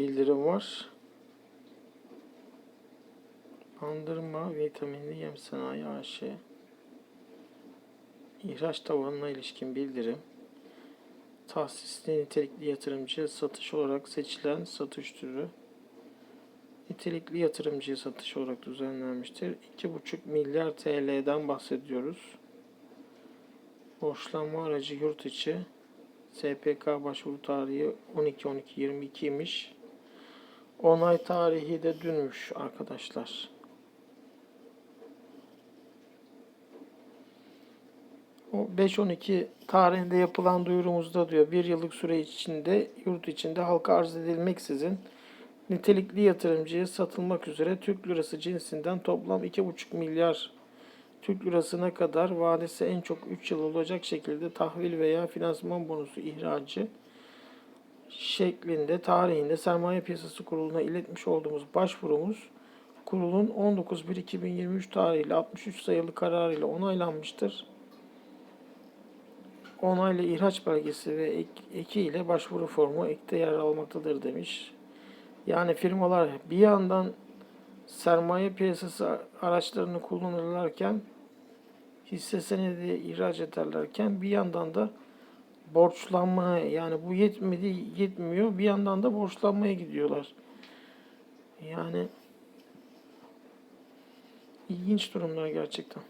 bildirim var. Bandırma vitaminli yem sanayi AŞ. İhraç tavanına ilişkin bildirim. Tahsisli nitelikli yatırımcıya satış olarak seçilen satış türü. Nitelikli yatırımcıya satış olarak düzenlenmiştir. 2,5 milyar TL'den bahsediyoruz. Borçlanma aracı yurt içi. SPK başvuru tarihi 12-12-22 imiş. Onay tarihi de dünmüş arkadaşlar. O 5-12 tarihinde yapılan duyurumuzda diyor bir yıllık süre içinde yurt içinde halka arz edilmeksizin nitelikli yatırımcıya satılmak üzere Türk lirası cinsinden toplam 2,5 milyar Türk lirasına kadar vadesi en çok 3 yıl olacak şekilde tahvil veya finansman bonusu ihracı şeklinde tarihinde Sermaye Piyasası Kurulu'na iletmiş olduğumuz başvurumuz kurulun 19.1.2023 tarihli 63 sayılı kararıyla onaylanmıştır. Onaylı ihraç belgesi ve ek, eki ile başvuru formu ekte yer almaktadır demiş. Yani firmalar bir yandan sermaye piyasası araçlarını kullanırlarken hisse senedi ihraç ederlerken bir yandan da borçlanmaya yani bu yetmedi yetmiyor bir yandan da borçlanmaya gidiyorlar. Yani ilginç durumlar gerçekten.